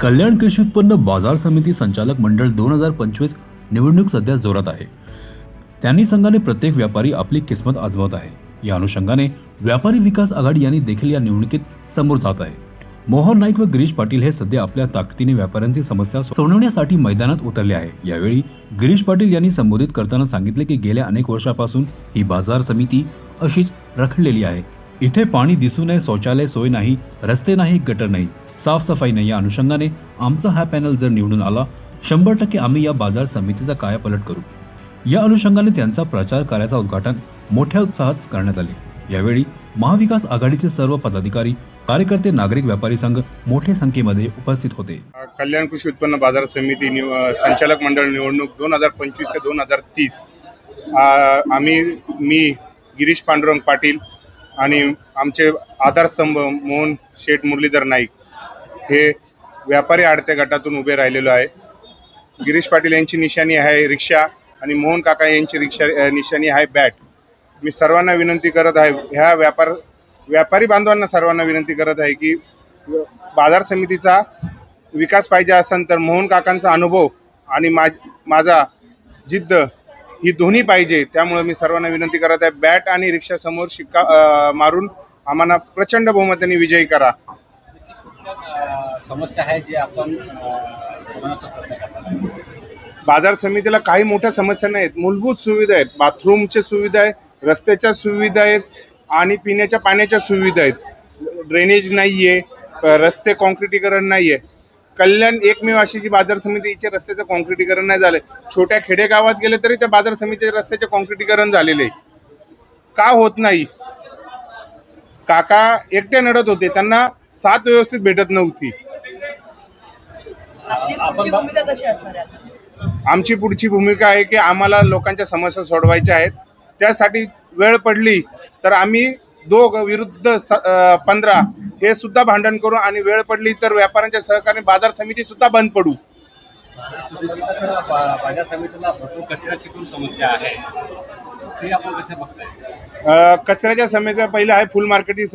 कल्याण कृषी उत्पन्न बाजार समिती संचालक मंडळ दोन हजार पंचवीस निवडणूक सध्या जोरात आहे. त्यांनी संघाने प्रत्येक व्यापारी आपली किस्मत आजमावत आहे. या अनुषंगाने व्यापारी विकास आघाडी यांनी देखील या निवडणुकीत समोर जात आहे. मोहन नाईक व गिरीश पाटील हे सध्या आपल्या ताकदीने व्यापाऱ्यांची समस्या सोडवण्यासाठी मैदानात उतरले आहे. यावेळी गिरीश पाटील यांनी संबोधित करताना सांगितले की गेल्या अनेक वर्षापासून ही बाजार समिती अशीच रखडलेली आहे. इथे पाणी दिसू नये शौचालय सोय नाही रस्ते नाही गटर नाही. साफसफाई नाही. या अनुषंगाने आमचा हा पॅनल जर निवडून आला शंभर टक्के आम्ही या बाजार समितीचा कायापलट करू. या अनुषंगाने त्यांचा प्रचार कार्याचा उद्घाटन मोठ्या उत्साहात करण्यात आले. यावेळी महाविकास आघाडीचे सर्व पदाधिकारी कार्यकर्ते नागरिक व्यापारी संघ मोठ्या संख्येमध्ये उपस्थित होते. कल्याण कृषी उत्पन्न बाजार समिती निव संचालक मंडळ निवडणूक दोन हजार पंचवीस ते दोन हजार तीस. आम्ही मी गिरीश पांडुरंग पाटील आणि आमचे आधारस्तंभ मोहन शेठ मुरलीधर नाईक हे व्यापारी आडत्या गटातून उभे राहिलेलो आहे. गिरीश पाटील यांची निशाणी आहे रिक्षा आणि मोहन काका यांची रिक्षा निशाणी आहे बॅट. मी सर्वांना विनंती करत आहे ह्या व्यापार व्यापारी बांधवांना सर्वांना विनंती करत आहे की बाजार समितीचा विकास पाहिजे असेल तर मोहन काकांचा अनुभव आणि माझ माझा जिद्द ही दोन्ही पाहिजे. त्यामुळे मी सर्वांना विनंती करत आहे बॅट आणि रिक्षासमोर शिक्का मारून आम्हाला प्रचंड बहुमताने विजयी करा. समस्या आहे जे आपण बाजार समितीला काही मोठ्या समस्या नाहीत. मूलभूत सुविधा आहेत. बाथरूमच्या सुविधा आहेत रस्त्याच्या सुविधा आहेत आणि पिण्याच्या पाण्याच्या सुविधा आहेत. ड्रेनेज नाही आहे रस्ते कॉन्क्रिटीकरण नाही आहे कल्याण एकमेव अशी जी बाजार समिती हिचे रस्त्याचं कॉन्क्रिटीकरण नाही झालं. छोट्या खेडेगावात गेले तरी त्या बाजार समितीच्या रस्त्याचे कॉन्क्रिटीकरण झालेले का होत नाही? काका एकटे लढत होते त्यांना साथ व्यवस्थित भेटत नव्हती? आमची पुढची भूमिका आहे की आम्हाला लोकांच्या समस्या सोडवायच्या आहेत. त्यासाठी वेळ पडली तर आम्ही दोघ विरुद्ध पंधरा हे सुद्धा भांडण करू आणि वेळ पडली तर व्यापाऱ्यांच्या सहकार्याने बाजार समिती सुद्धा बंद पडू. बाजार समितीला भरपूर कचऱ्याची पण समस्या आहे. ती आपण कशा बघताय? अ, कचऱ्याच्या समस्या पहिल्या आहे फुल मार्केटची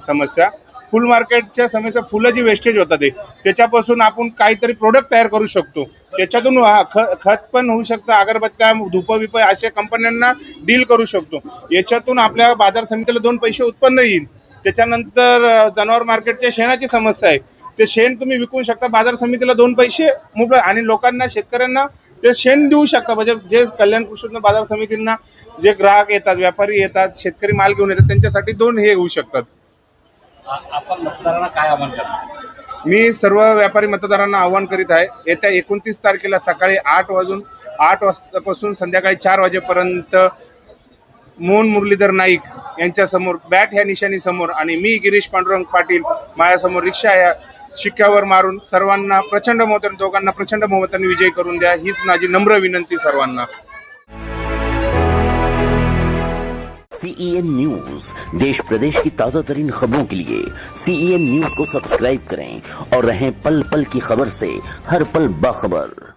समस्या. फुल मार्केटच्या समस्या फुलं जी वेस्टेज होतात ते त्याच्यापासून आपण काहीतरी प्रोडक्ट तयार करू शकतो. त्याच्यातून खत पण होऊ शकतं अगरबत्त्या धुपं बिप अशा कंपन्यांना डील करू शकतो. याच्यातून आपल्या बाजार समितीला दोन पैसे उत्पन्न येईल. त्याच्यानंतर जनावर मार्केटच्या शेणाची समस्या आहे. ते शेण तुम्ही विकू शकता. बाजार समितीला दोन पैसे मुबलक आणि लोकांना शेतकऱ्यांना ते शेण देऊ शकता. म्हणजे जे कल्याण कृषी बाजार समितींना जे ग्राहक येतात व्यापारी येतात शेतकरी माल घेऊन येतात त्यांच्यासाठी दोन हे होऊ शकतात. आपण मतदारांना काय आव्हान करणार? मी सर्व व्यापारी मतदारांना आवाहन करीत आहे. येत्या एकोणतीस तारखेला सकाळी आठ वाजून आठ वाजतापासून संध्याकाळी चार वाजेपर्यंत मोहन मुरलीधर नाईक यांच्यासमोर बॅट ह्या निशाणीसमोर आणि मी गिरीश पांडुरंग पाटील माझ्यासमोर रिक्षा या शिक्क्यावर मारून सर्वांना प्रचंड बहुमताने दोघांना प्रचंड बहुमताने विजय करून द्या. हीच माझी नम्र विनंती सर्वांना. सीईएन न्यूज देश प्रदेश की ताजा तरीन खबरों के लिए सीईएन न्यूज को सब्सक्राइब करें और रहें पल पल की खबर से हर पल बाखबर।